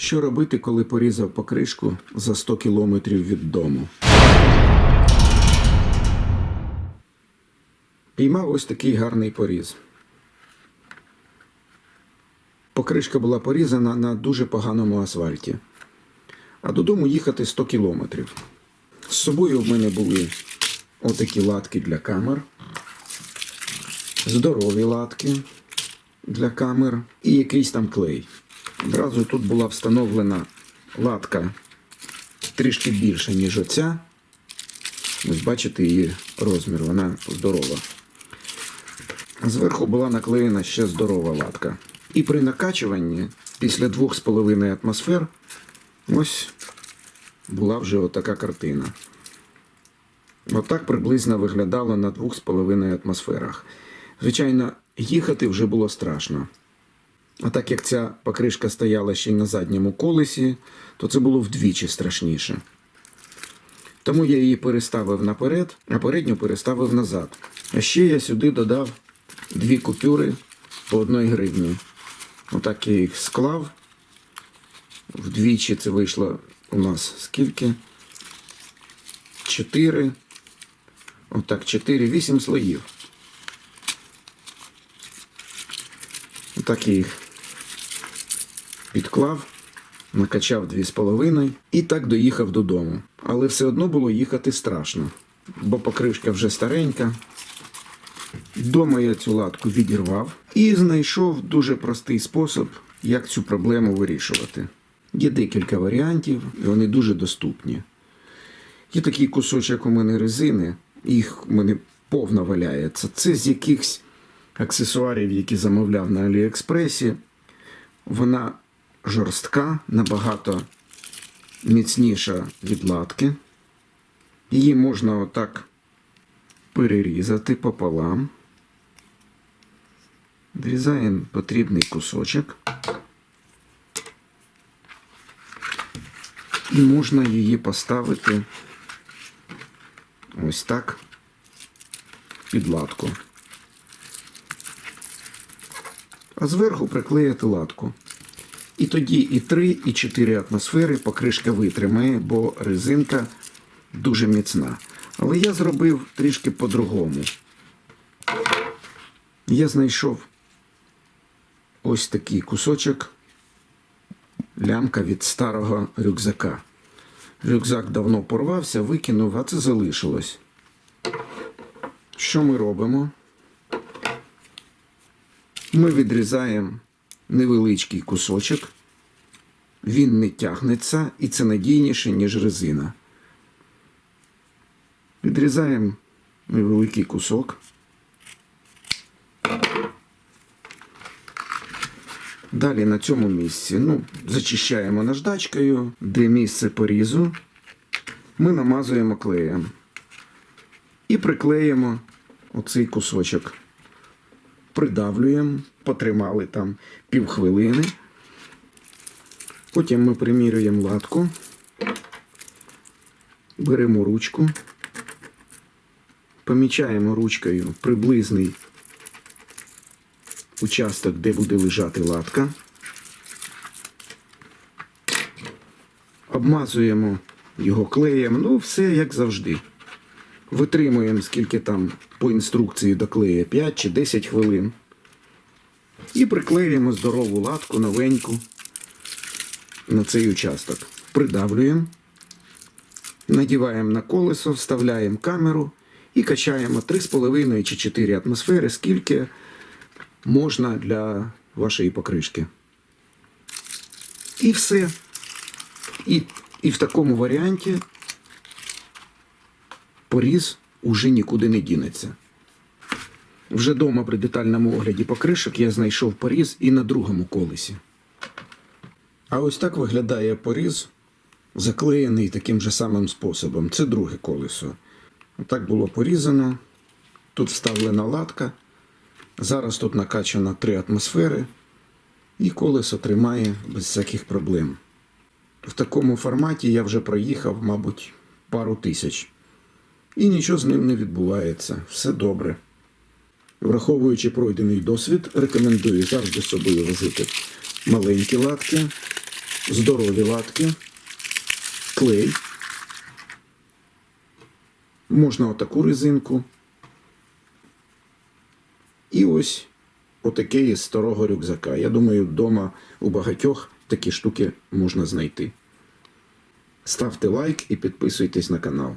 Що робити, коли порізав покришку за 100 кілометрів від дому? Піймав ось такий гарний поріз. Покришка була порізана на дуже поганому асфальті. А додому їхати 100 кілометрів. З собою в мене були отакі латки для камер, здорові латки для камер і якийсь там клей. Одразу тут була встановлена латка трішки більша, ніж оця. Ось бачите її розмір, вона здорова. Зверху була наклеєна ще здорова латка. І при накачуванні після 2,5 атмосфер ось була вже отака картина. Отак приблизно виглядало на 2,5 атмосферах. Звичайно, їхати вже було страшно. А так як ця покришка стояла ще й на задньому колесі, то це було вдвічі страшніше. Тому я її переставив наперед, а передню переставив назад. А ще я сюди додав дві купюри по одній гривні. Отак я їх склав. Вдвічі це вийшло у нас скільки? Чотири. Отак, чотири, вісім слоїв. Отак я їх підклав, накачав дві з половиною і так доїхав додому. Але все одно було їхати страшно, бо покришка вже старенька. Дома я цю латку відірвав і знайшов дуже простий спосіб, як цю проблему вирішувати. Є декілька варіантів, і вони дуже доступні. Є такий кусочок у мене резини, їх у мене повно валяється. Це з якихось аксесуарів, які замовляв на Аліекспресі. Вона жорстка, набагато міцніша від латки. Її можна отак перерізати пополам. Відрізаємо потрібний кусочок. І можна її поставити ось так під латку. А зверху приклеїти латку. І тоді і 3, і 4 атмосфери покришка витримає, бо резинка дуже міцна. Але я зробив трішки по-другому. Я знайшов ось такий кусочок лямка від старого рюкзака. Рюкзак давно порвався, викинув, а це залишилось. Що ми робимо? Ми відрізаємо невеличкий кусочок, він не тягнеться і це надійніше, ніж резина. Відрізаємо невеликий кусок. Далі на цьому місці ну, зачищаємо наждачкою, де місце порізу. Ми намазуємо клеєм і приклеїмо оцей кусочок. Придавлюємо, потримали там півхвилини. Потім ми примірюємо латку, беремо ручку, помічаємо ручкою приблизний участок, де буде лежати латка. Обмазуємо його клеєм, ну все як завжди. Витримуємо, скільки там по інструкції доклеє 5 чи 10 хвилин. І приклеюємо здорову латку новеньку на цей участок. Придавлюємо, надіваємо на колесо, вставляємо камеру і качаємо 3,5 чи 4 атмосфери, скільки можна для вашої покришки. І все. І, і в такому варіанті поріз уже нікуди не дінеться. Вже дома при детальному огляді покришок я знайшов поріз і на другому колесі. А ось так виглядає поріз, заклеєний таким же самим способом. Це друге колесо. Отак було порізано. Тут вставлена латка. Зараз тут накачано 3 атмосфери, і колесо тримає без всяких проблем. В такому форматі я вже проїхав, мабуть, пару тисяч. І нічого з ним не відбувається. Все добре. Враховуючи пройдений досвід, рекомендую завжди з собою возити маленькі латки здорові латки, клей. Можна отаку резинку. І ось отакий із старого рюкзака. Я думаю, вдома у багатьох такі штуки можна знайти. Ставте лайк і підписуйтесь на канал.